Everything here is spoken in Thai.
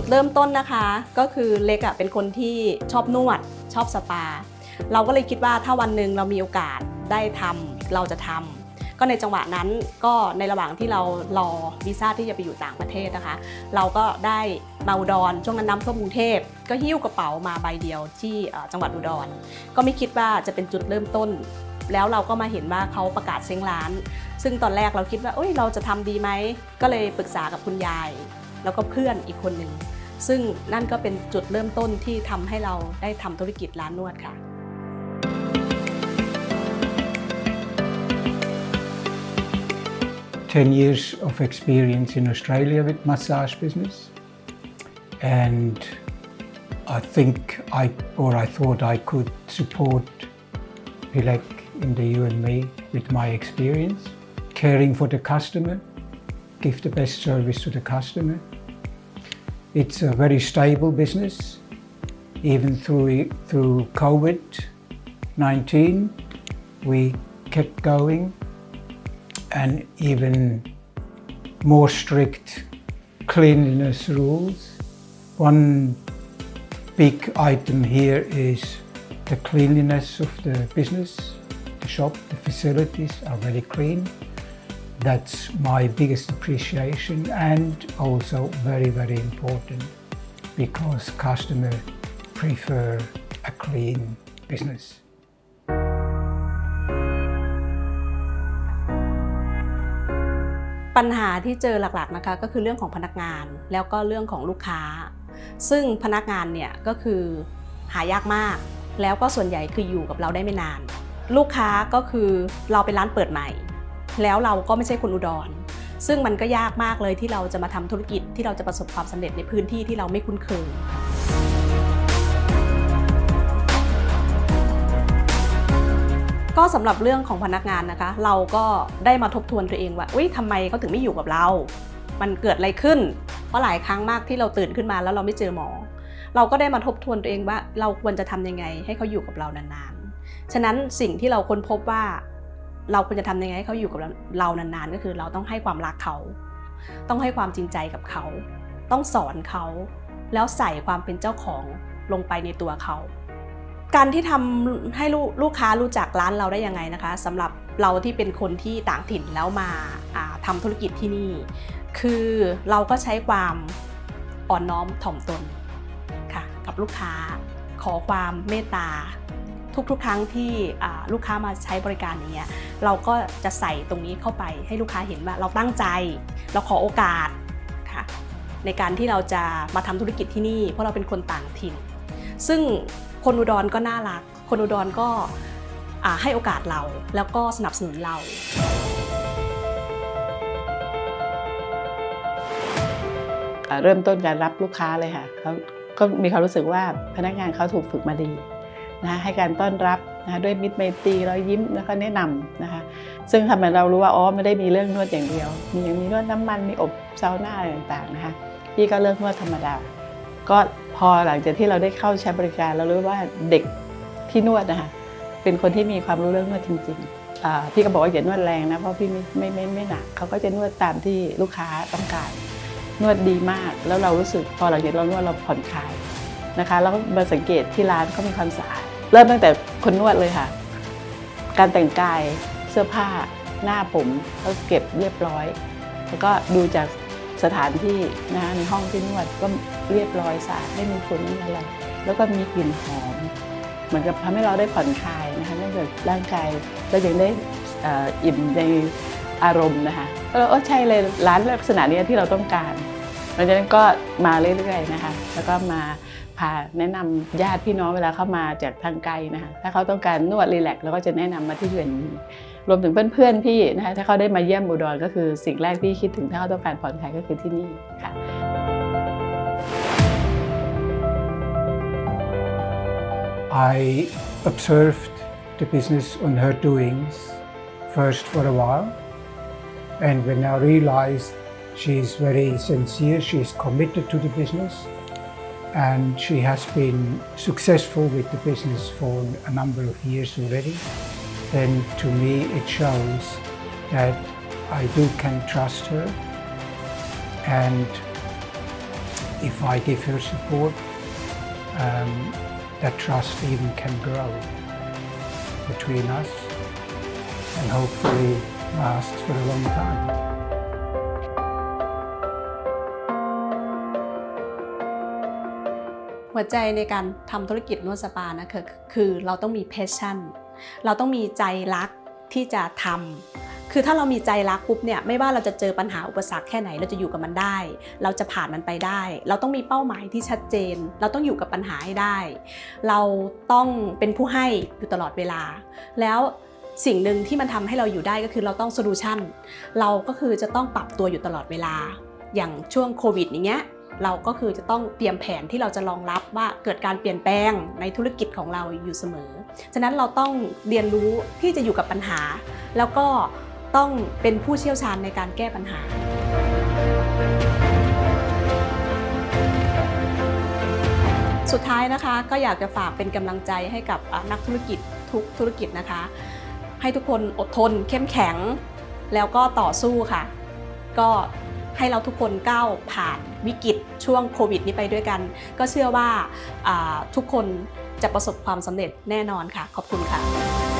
จุดเริ่มต้นนะคะ ก็คือเล็กอะเป็นคนที่ชอบนวด ชอบสปา เราก็เลยคิดว่าถ้าวันหนึ่งเรามีโอกาสได้ทำเราจะทำก็ในจังหวะนั้นก็ในระหว่างที่เรารอวีซ่าที่จะไปอยู่ต่างประเทศนะคะ เราก็ได้มาอุดรช่วงนั้นน้ำท่วมกรุงเทพก็หิ้วกระเป๋ามาใบเดียวที่จังหวัดอุดร ก็ไม่คิดว่าจะเป็นจุดเริ่มต้นแล้วเราก็มาเห็นว่าเขาประกาศเซ้งร้าน ซึ่งตอนแรกเราคิดว่าเอ้ยเราจะทำดีไหม ก็เลยปรึกษากับคุณยาย แล้วก็เพื่อนอีกคนหนึ่ง ซึ่งนั่นก็เป็นจุดเริ่มต้นที่ทำให้เราได้ทำธุรกิจร้านนวดค่ะ10 years of experience in Australia with massage business. And I think I, or I thought I could support Pilek in the UNME with my experience, caring for the customer, give the best service to the customer. It's a very stable business, even through, through COVID-19, we kept going and even more strict cleanliness rules. One big item here is the cleanliness of the business, the shop, the facilities are very clean. That's my biggest appreciation and also very, very important because customer prefer a clean business. ปัญหาที่เจอหลักๆนะคะก็คือเรื่องของพนักงานแล้วก็เรื่องของลูกค้า ซึ่งพนักงานเนี่ยก็คือหายากมาก แล้วก็ส่วนใหญ่คืออยู่กับเราได้ไม่นาน ลูกค้าก็คือเราเป็นร้านเปิดใหม่ แล้วเราก็ไม่ใช่คนอุดร ซึ่งมันก็ยากมากเลยที่เราจะมาทำธุรกิจที่เราจะประสบความสำเร็จในพื้นที่ที่เราไม่คุ้นเคยก็สำหรับเรื่องของพนักงานนะคะ เราก็ได้มาทบทวนตัวเองว่าอุ้ยทำไมเขาถึงไม่อยู่กับเรา มันเกิดอะไรขึ้น เพราะหลายครั้งมากที่เราตื่นขึ้นมาแล้วเราไม่เจอหมอ เราก็ได้มาทบทวนตัวเองว่า เราควรจะทำยังไงให้เขาอยู่กับเรานานๆ ฉะนั้นสิ่งที่เราค้นพบว่า เราควรจะทำยังไงให้เขาอยู่กับเรานานๆ ก็คือเราต้องให้ความรักเขา ต้องให้ความจริงใจกับเขา ต้องสอนเขา แล้วใส่ความเป็นเจ้าของลงไปในตัวเขา การที่ทำให้ลูกลูกค้ารู้จักร้านเราได้ยังไงนะคะสำหรับเราที่เป็นคนที่ต่างถิ่นแล้วมาอ่าทำธุรกิจที่นี่ คือเราก็ใช้ความอ่อนน้อมถ่อมตนค่ะกับลูกค้า ขอความเมตตา ทุกๆ ครั้งที่ลูกค้ามาใช้บริการอย่างเงี้ยเราก็จะใส่ตรงนี้เข้าไปให้ลูกค้าเห็นว่าเราตั้งใจ เราขอโอกาสค่ะในการที่เราจะมาทำธุรกิจที่นี่ เพราะเราเป็นคนต่างถิ่น ซึ่งคนอุดรก็น่ารัก คนอุดรก็ให้โอกาสเราแล้วก็สนับสนุนเราเริ่มต้นการรับลูกค้าเลยค่ะเขาก็มีความรู้สึกว่าพนักงานเขาถูกฝึกมาดี นะให้การต้อนรับนะด้วยมิตรไมตรีรอยยิ้มแล้วก็แนะนำนะคะซึ่งทำให้เรารู้ว่าอ๋อไม่ได้มีเรื่องนวดอย่างเดียวมียังมีนวดน้ำมันมีอบซาวน่าอะไรต่างๆนะคะพี่ก็เลิกนวดธรรมดา ก็พอหลังจากที่เราได้เข้าใช้บริการเรารู้ว่าเด็กที่นวดนะคะเป็นคนที่มีความรู้เรื่องนวดจริงๆพี่ก็บอกว่าอย่านวดแรงนะเพราะพี่ไม่ไม่ไม่ไม่หนักเขาก็จะนวดตามที่ลูกค้าต้องการนวดดีมาก แล้วเรารู้สึกพอหลังจากเรานวดเราผ่อนคลายนะคะแล้วก็มาสังเกตที่ร้านเขามีความสะอาด เริ่มตั้งแต่คนนวดเลยค่ะ การแต่งกายเสื้อผ้าหน้าผมเขาเก็บเรียบร้อย แล้วก็ดูจากสถานที่นะคะในห้องที่นวดก็เรียบร้อยสะอาดไม่มีฝุ่นไม่มีอะไรแล้วก็มีกลิ่นหอมเหมือนกับทำให้เราได้ผ่อนคลายนะคะเนื่องจากร่างกายเรายังได้อิ่มในอารมณ์นะคะก็เออใช่เลยร้านลักษณะนี้ที่เราต้องการหลังจากนั้นก็มาเรื่อยๆนะคะ แล้วก็มา พาแนะนำญาติพี่น้องเวลาเข้ามาจากทางไกลนะคะถ้าเขาต้องการนวดรีแลกซ์เราก็จะแนะนำมาที่เรือนนี้รวมถึงเพื่อนๆพี่นะคะถ้าเขาได้มาเยี่ยมอุดรก็คือสิ่งแรกที่คิดถึงถ้าเขาต้องการผ่อนคลายก็คือที่นี่ค่ะ I observed the business on her doings first for a while, and when I realized she's very sincere, she's committed to the business, and she has been successful with the business for a number of years already, then to me it shows that I do can trust her and if I give her support, um, that trust even can grow between us and hopefully last for a long time. หัวใจในการทำธุรกิจนวดสปานะคือคือเราต้องมี passion เราต้องมีใจรักที่จะทำคือถ้าเรามีใจรักปุ๊บเนี่ยไม่ว่าเราจะเจอปัญหาอุปสรรคแค่ไหนเราจะอยู่กับมันได้ เราจะผ่านมันไปได้ เราต้องมีเป้าหมายที่ชัดเจน เราต้องอยู่กับปัญหาให้ได้ เราต้องเป็นผู้ให้อยู่ตลอดเวลา แล้วสิ่งหนึ่งที่มันทำให้เราอยู่ได้ก็คือเราต้องโซลูชันเราก็คือจะต้องปรับตัวอยู่ตลอดเวลา อย่างช่วงโควิดอย่างเงี้ย เราก็คือจะต้องเตรียมแผนที่เราจะรองรับว่าเกิดการเปลี่ยนแปลงในธุรกิจของเราอยู่เสมอ ฉะนั้นเราต้องเรียนรู้ที่จะอยู่กับปัญหา แล้วก็ต้องเป็นผู้เชี่ยวชาญในการแก้ปัญหาสุดท้ายนะคะก็อยากจะฝากเป็นกำลังใจให้กับนักธุรกิจทุกธุรกิจนะคะ ให้ทุกคนอดทนเข้มแข็ง แล้วก็ต่อสู้ค่ะ ก็ ให้เราทุกคนก้าวผ่านวิกฤตช่วงโควิดนี้ไปด้วยกัน ก็เชื่อว่าทุกคนจะประสบความสำเร็จแน่นอนค่ะ ขอบคุณค่ะ